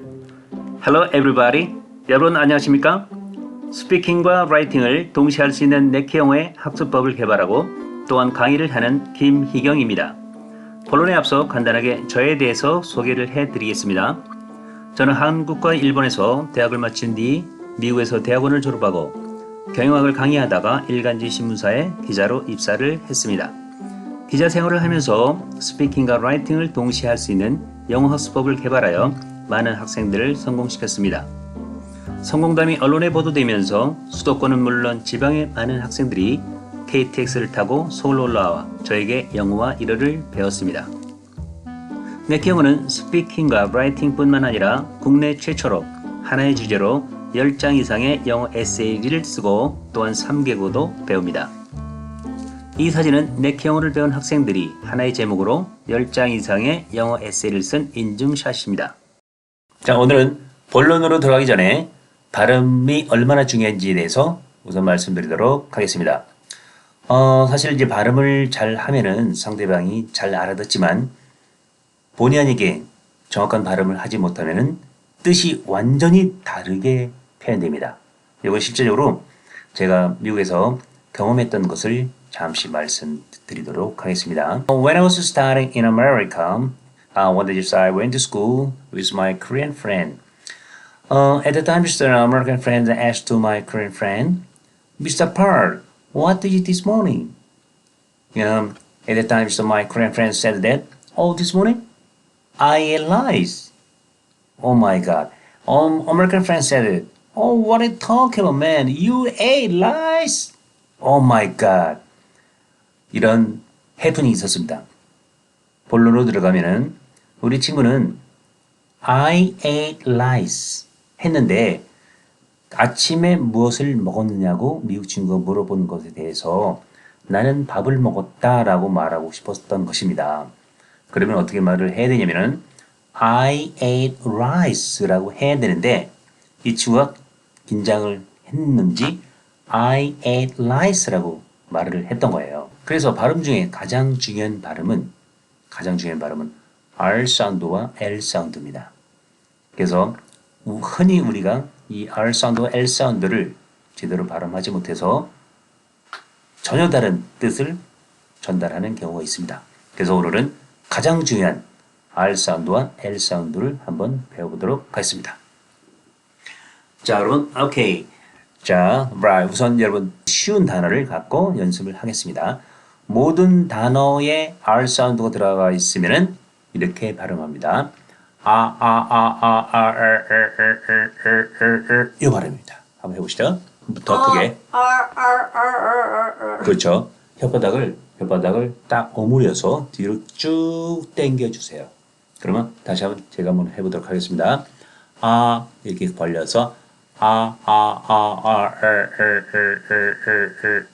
Hello everybody. 여러분 안녕하십니까? 스피킹과 라이팅을 동시에 할 수 있는 네케영어의 학습법을 개발하고 또한 강의를 하는 김희경입니다. 본론에 앞서 간단하게 저에 대해서 소개를 해드리겠습니다. 저는 한국과 일본에서 대학을 마친 뒤 미국에서 대학원을 졸업하고 경영학을 강의하다가 일간지 신문사에 기자로 입사를 했습니다. 기자 생활을 하면서 스피킹과 라이팅을 동시에 할 수 있는 영어 학습법을 개발하여 많은 학생들을 성공시켰습니다. 성공담이 언론에 보도되면서 수도권은 물론 지방의 많은 학생들이 KTX를 타고 서울 올라와 저에게 영어와 일어를 배웠습니다. 네케영어는 스피킹과 라이팅뿐만 아니라 국내 최초로 하나의 주제로 10장 이상의 영어 에세이를 쓰고 또한 3개국어도 배웁니다. 이 사진은 네케영어를 배운 학생들이 하나의 제목으로 10장 이상의 영어 에세이를 쓴 인증샷입니다. 자, 오늘은 본론으로 들어가기 전에 발음이 얼마나 중요한지에 대해서 우선 말씀드리도록 하겠습니다. 어, 사실 이제 발음을 잘 하면은 상대방이 잘 알아듣지만 본의 아니게 정확한 발음을 하지 못하면은 뜻이 완전히 다르게 표현됩니다. 이건 실제적으로 제가 미국에서 경험했던 것을 잠시 말씀드리도록 하겠습니다. When I was studying in America, uh, one day I went to school with my Korean friend. Uh, at the time, the American friend asked to my Korean friend, Mr. Park, what did you eat this morning? Um, at the time, so my Korean friend said that, oh, this morning, I ate rice. Oh my God. Um, American friend said it. Oh, what are you talking about, man? You ate rice? Oh my God. 이런 해프닝이 있었습니다. 본론으로 들어가면은 우리 친구는 I ate rice 했는데 아침에 무엇을 먹었느냐고 미국 친구가 물어본 것에 대해서 나는 밥을 먹었다 라고 말하고 싶었던 것입니다. 그러면 어떻게 말을 해야 되냐면은 I ate rice라고 해야 되는데 이 친구가 긴장을 했는지 I ate rice라고 말을 했던 거예요. 그래서 발음 중에 가장 중요한 발음은 가장 중요한 발음은 R 사운드와 L 사운드입니다. 그래서 흔히 우리가 이 R 사운드와 L 사운드를 제대로 발음하지 못해서 전혀 다른 뜻을 전달하는 경우가 있습니다. 그래서 오늘은 가장 중요한 R 사운드와 L 사운드를 한번 배워보도록 하겠습니다. 자, 여러분, 오케이. 자. 우선 여러분 쉬운 단어를 갖고 연습을 하겠습니다. 모든 단어에 R 사운드가 들어가 있으면은 이렇게 발음합니다. 아, 아, 아, 아, 아, 에, 에, 에, 에, 에, 에, 에. 이 발음입니다. 한번 해보시죠. 더 크게. 그렇죠. 혓바닥을 혓바닥을 딱 오므려서 뒤로 쭉 당겨 주세요. 그러면 다시 한번 제가 한번 해보도록 하겠습니다. 아 이렇게 벌려서 아아아아에에에에에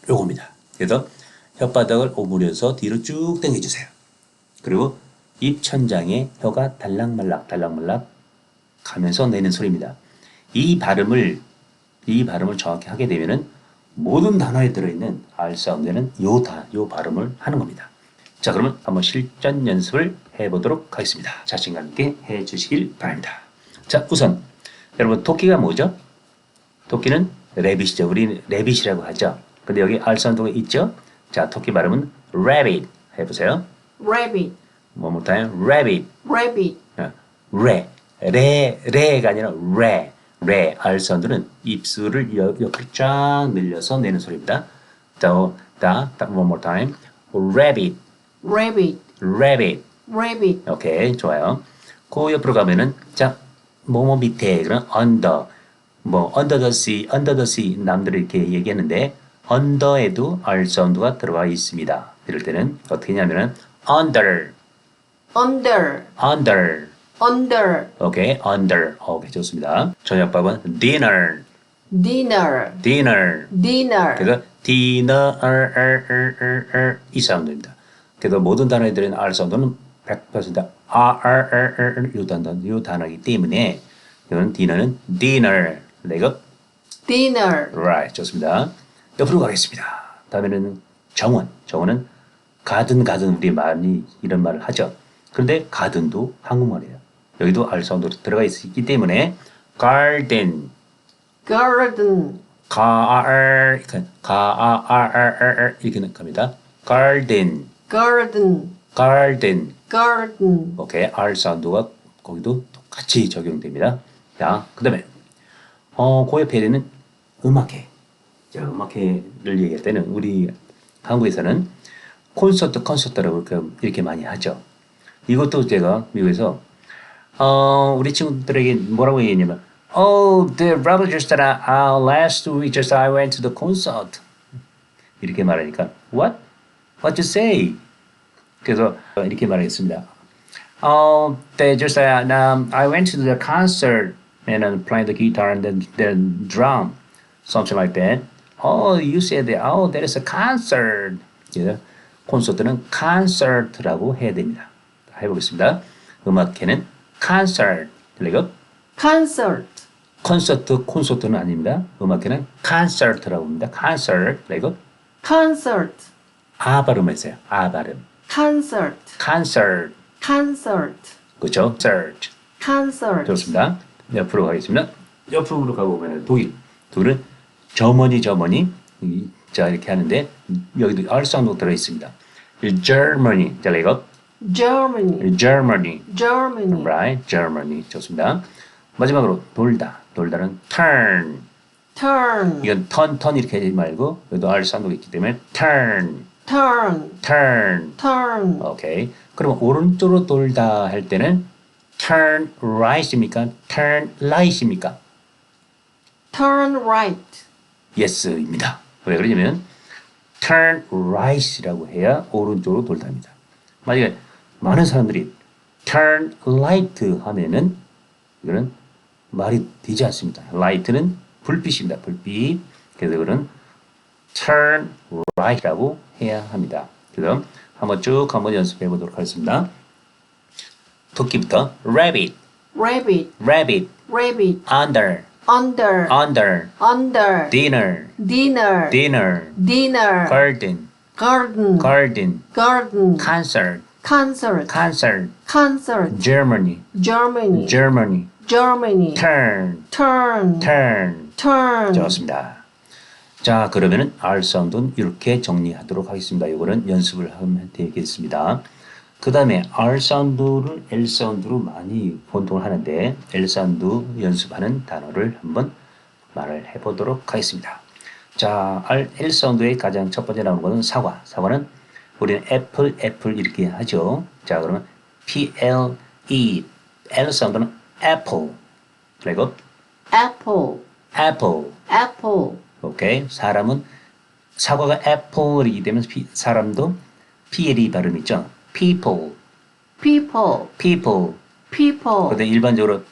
요겁니다. 그래서 혓바닥을 오므려서 뒤로 쭉 당겨 주세요. 그리고 입 천장에 혀가 달랑말락 달랑말락 가면서 내는 소리입니다. 이 발음을 이 발음을 정확히 하게 되면은 모든 단어에 들어있는 R 사운드는 요, 다, 요 발음을 하는 겁니다. 자, 그러면 한번 실전 연습을 해보도록 하겠습니다. 자신감 있게 해주시길 바랍니다. 자, 우선 여러분 토끼가 뭐죠? 토끼는 레빗이죠. 우리 레빗이라고 하죠. 근데 여기 R 사운드가 있죠? 자, 토끼 발음은 rabbit 해보세요. Rabbit, One more time. rabbit. rabbit, 어, 레, 레, 레가 아니라 레, 레. R 사운드는 입술을 옆, 옆으로 쫙 늘려서 내는 소리입니다. 자, 다, 다, one more time. rabbit, rabbit, rabbit. rabbit, 오케이, 좋아요. 그 옆으로 가면은, 자, 뭐뭐 밑에, 그런 under, 뭐, under the sea, under the sea, 남들이 이렇게 얘기하는데, under에도 R 사운드가 들어가 있습니다. 이럴 때는 어떻게 하냐면은, under, under, under. under, 오케이, under. 오케이, 좋습니다. 저녁밥은 dinner, dinner, dinner. dinner, 그래서 dinner, er, er, er, er, er, 이 사운드입니다. 그래서 모든 단어에 들어있는 R 사운드는 100% R, R, R, R, R, 이 단어, 이 단어이기 때문에 이건 dinner는 dinner. 내가 dinner, right, 좋습니다. 옆으로 가겠습니다. 다음에는 정원. 정원은 가든 가든 우리 많이 이런 말을 하죠. 그런데 가든도 한국말이에요. 여기도 R 사운드로 들어가 있기 때문에 garden, garden, gar, gar, 이렇게 갑니다. garden, garden, garden. garden, 오케이, R 사운드가 거기도 똑같이 적용됩니다. 자, 그 다음에, 어, 그 옆에 있는 음악회. 자, 음악회를 얘기할 때는 우리 한국에서는 콘서트, 콘서트라고 이렇게 많이 하죠. 이것도 제가 미국에서, 어, 우리 친구들에게 뭐라고 얘기했냐면, Oh, the brother just that I, uh, last week just I went to the concert. 이렇게 말하니까, What? What you say? 그래서 이렇게 말하겠습니다. Oh, they just uh, um, I went to the concert and uh, playing the guitar and then the drum, something like that. Oh, you said that. Oh, there is a concert. 그래서 콘서트는 concert라고 해야 됩니다. 해보겠습니다. 음악회는 concert. 그리고 concert, 콘서트, 콘서트는 아닙니다. 음악회는 concert라고 합니다. concert. 그리고 concert, 아 발음했어요. 아 발음. concert, concert. concert, 그렇죠? search. concert, 좋습니다. 옆으로 가겠습니다. 옆으로 가보면 독일. 독일은 저머니 저머니 이- 자 이렇게 하는데 여기도 사운드 들어 있습니다. Germany 자 이거 Germany, Germany Germany, right Germany 좋습니다. 마지막으로 돌다 돌다는 turn turn, 이건 턴턴 이렇게 하지 말고 여기도 R 사운드가 있기 때문에 turn turn, turn turn, 오케이 그러면 오른쪽으로 돌다 할 때는 turn right입니까 turn right입니까 turn right, yes입니다. 왜 그러냐면 turn right이라고 해야 오른쪽으로 돌답니다. 만약에 많은 사람들이 turn right 하면은 이거는 말이 되지 않습니다. light는 불빛입니다. 불빛. 그래서 이거는 turn right라고 해야 합니다. 그래서 한번 쭉 한번 연습해 보도록 하겠습니다. 토끼부터 rabbit, rabbit, rabbit, rabbit, under, under, under, under, dinner, dinner, dinner, dinner, garden, garden, garden, garden, concert, concert, concert, concert, Germany, Germany, Germany, Germany, turn, turn, turn. turn, 좋습니다. 자, 그러면은 R 사운드는 이렇게 정리하도록 하겠습니다. 이거는 연습을 하면 되겠습니다. 그 다음에 R 사운드를 L 사운드로 많이 본통을 하는데 L 사운드 연습하는 단어를 한번 말을 해보도록 하겠습니다. 자, R, L 사운드의 가장 첫 번째 나오는 것은 사과. 사과는 우리는 애플, 애플 이렇게 하죠. 자, 그러면 P, L, 사운드는 apple. 그리고 apple, apple. apple, 오케이. 사람은 사과가 애플이기 때문에 피- 사람도 PL이 발음 있죠. people, people, people. people, 근데 일반적으로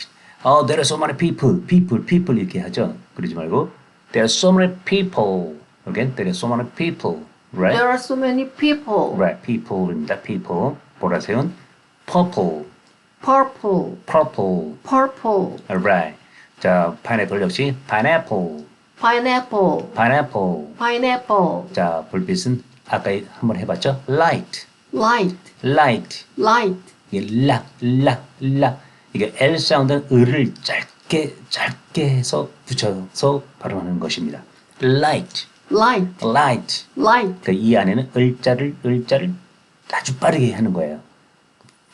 어, there are so many people, people, people 이렇게 하죠. 그러지 말고 there are so many people. Okay? There are so many people. Right? there are so many people, Right. People입니다. people. 보라색은 purple, purple, purple. purple, Right. 자, 파인애플 역시 pineapple, pineapple, pineapple. pineapple, 자, 불빛은 아까 한번 해봤죠? light, light, light. light, 이게 락, 락, 락. 이게 L 사운드는 을을 짧게, 짧게 해서 붙여서 발음하는 것입니다. light, light, light. light, 그이 안에는 을자를, 을자를 아주 빠르게 하는 거예요.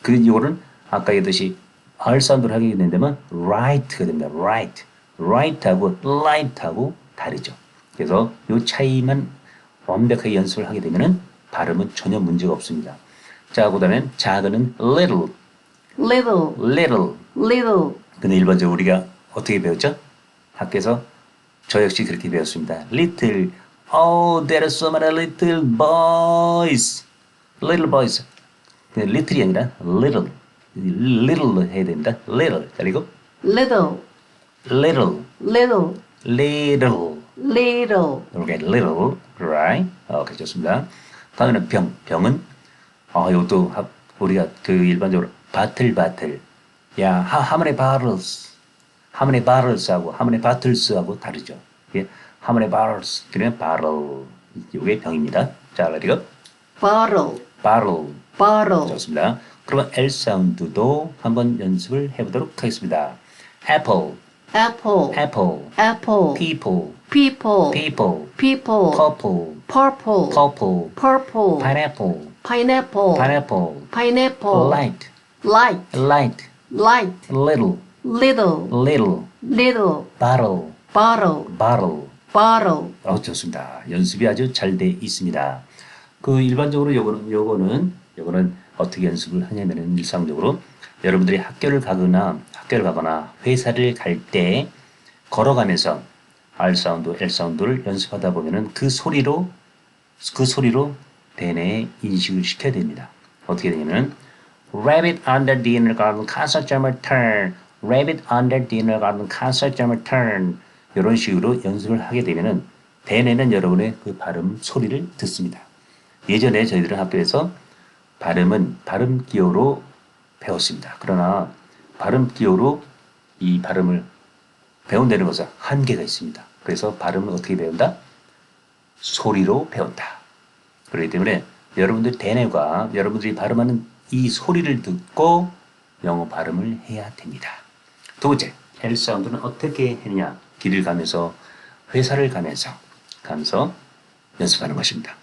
그, 이거는 아까 얘기했듯이 R 사운드를 하게 된다면 right가 됩니다. right. right하고 light하고 다르죠. 그래서 이 차이만 완벽하게 연습을 하게 되면은 발음은 전혀 문제가 없습니다. 자, 그 다음에 작은은 little, little, little. little, 근데 일반적으로 우리가 어떻게 배웠죠? 학교에서 저 역시 그렇게 배웠습니다. little. Oh, there are so many little boys. little boys. 근데 little이 아니라 little. little 해야 됩니다. little. 그리고 little, little, little, little. little, 이렇게 little, right? 오케이, 좋습니다. 다음에는 병. 병은 아, 이것도 하- 우리가 그 일반적으로 바틀 바틀. 야, how, how many bottles? how many bottles하고 how many bottles하고 다르죠. 이게 how many bottles 그러면 bottle. 이게 병입니다. 자, 그리고 bottle, bottle. bottle, 좋습니다. 그러면 L 사운드도 한번 연습을 해보도록 하겠습니다. apple, apple, apple, apple, people, people, people, people, purple, purple, purple, purple, pineapple, pineapple, pineapple, pineapple, light, light, light, light, little, little, little, little, bottle, bottle, bottle. bottle, 어, 좋습니다. 연습이 아주 잘 돼 있습니다. 그 일반적으로 요거는 요거는 요거는 어떻게 연습을 하냐면은 일상적으로 여러분들이 학교를 가거나 학교를 가거나 회사를 갈 때 걸어가면서 R 사운드, L 사운드를 연습하다 보면은 그 소리로 그 소리로 대뇌에 인식을 시켜야 됩니다. 어떻게 되냐면 Rabbit under dinner garden concert turn Rabbit under dinner garden concert turn 이런 식으로 연습을 하게 되면은 대뇌는 여러분의 그 발음 소리를 듣습니다. 예전에 저희들은 학교에서 발음은 발음 기호로 배웠습니다. 그러나 발음 기호로 이 발음을 배운다는 것은 한계가 있습니다. 그래서 발음을 어떻게 배운다? 소리로 배운다. 그렇기 때문에 여러분들 대뇌가 여러분들이 발음하는 이 소리를 듣고 영어 발음을 해야 됩니다. 두 번째, L 사운드는 어떻게 했느냐? 길을 가면서 회사를 가면서 가면서 연습하는 것입니다.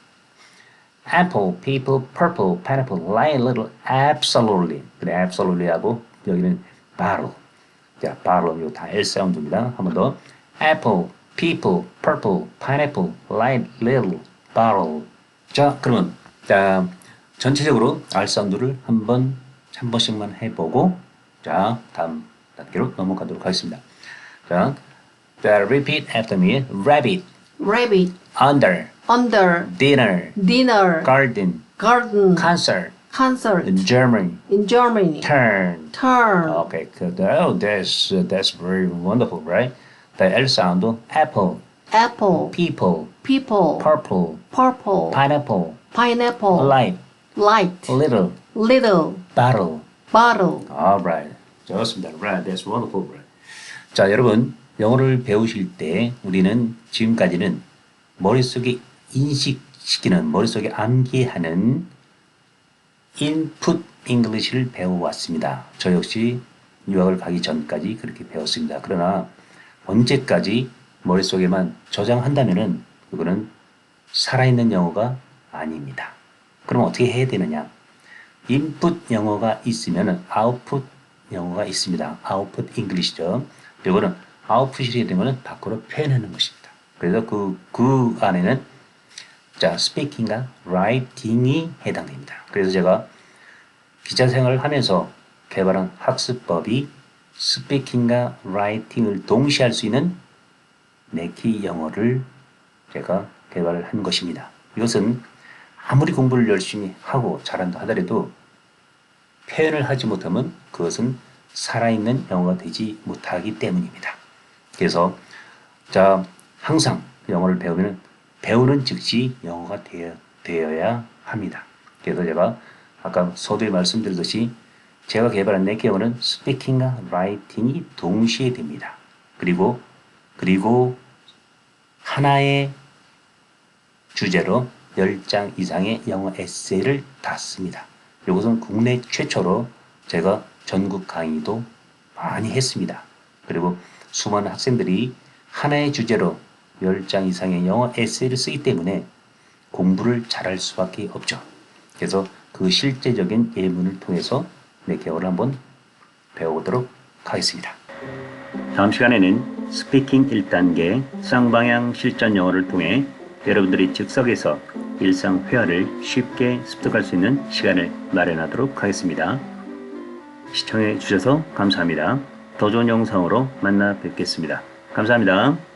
Apple, people, purple, pineapple, like little, absolutely. 그래, absolutely 하고 여기는 bottle. 자, bottle 이거 다 L 사운드입니다. 한 번 더. Apple, people, purple, pineapple, like little, bottle. 자, 그러면 자 전체적으로 R 사운드를 한번 한 번씩만 해보고 자 다음 단계로 넘어가도록 하겠습니다. 자, 자 repeat after me. Rabbit, rabbit, under, under, dinner, dinner, garden, garden, concert, concert, German, in Germany, turn. turn, Okay, good. Oh, that's that's very wonderful, right? The L sound, apple, apple, people, people, purple, purple, pineapple, pineapple, light, light, little, little, bottle. bottle. Alright. 좋습니다. Right. That's wonderful. Right. 자, 여러분, 영어를 배우실 때 우리는 지금까지는 머릿속에 인식시키는, 머릿속에 암기하는 인풋 잉글리시를 배워왔습니다. 저 역시 유학을 가기 전까지 그렇게 배웠습니다. 그러나 언제까지 머릿속에만 저장한다면은 그거는 살아있는 영어가 아닙니다. 그럼 어떻게 해야 되느냐? 인풋 영어가 있으면 아웃풋 영어가 있습니다. 아웃풋 잉글리시죠. 이거는 아웃풋이 되면 밖으로 표현하는 것입니다. 그래서 그, 그 안에는 자, 스피킹과 라이팅이 해당됩니다. 그래서 제가 기자 생활을 하면서 개발한 학습법이 스피킹과 라이팅을 동시에 할 수 있는 네키 영어를 제가 개발을 한 것입니다. 이것은 아무리 공부를 열심히 하고 잘한다 하더라도 표현을 하지 못하면 그것은 살아있는 영어가 되지 못하기 때문입니다. 그래서 자 항상 영어를 배우면 배우는 즉시 영어가 되어, 되어야 합니다. 그래서 제가 아까 서두에 말씀드렸듯이 제가 개발한 네키 영어는 스피킹과 라이팅이 동시에 됩니다. 그리고 그리고 하나의 주제로 10장 이상의 영어 에세이를 다 씁니다. 이것은 국내 최초로 제가 전국 강의도 많이 했습니다. 그리고 수많은 학생들이 하나의 주제로 10장 이상의 영어 에세이를 쓰기 때문에 공부를 잘할 수밖에 없죠. 그래서 그 실제적인 예문을 통해서 내 개어를 한번 배워보도록 하겠습니다. 다음 시간에는 스피킹 1단계 쌍방향 실전 영어를 통해 여러분들이 즉석에서 일상 회화를 쉽게 습득할 수 있는 시간을 마련하도록 하겠습니다. 시청해 주셔서 감사합니다. 더 좋은 영상으로 만나 뵙겠습니다. 감사합니다.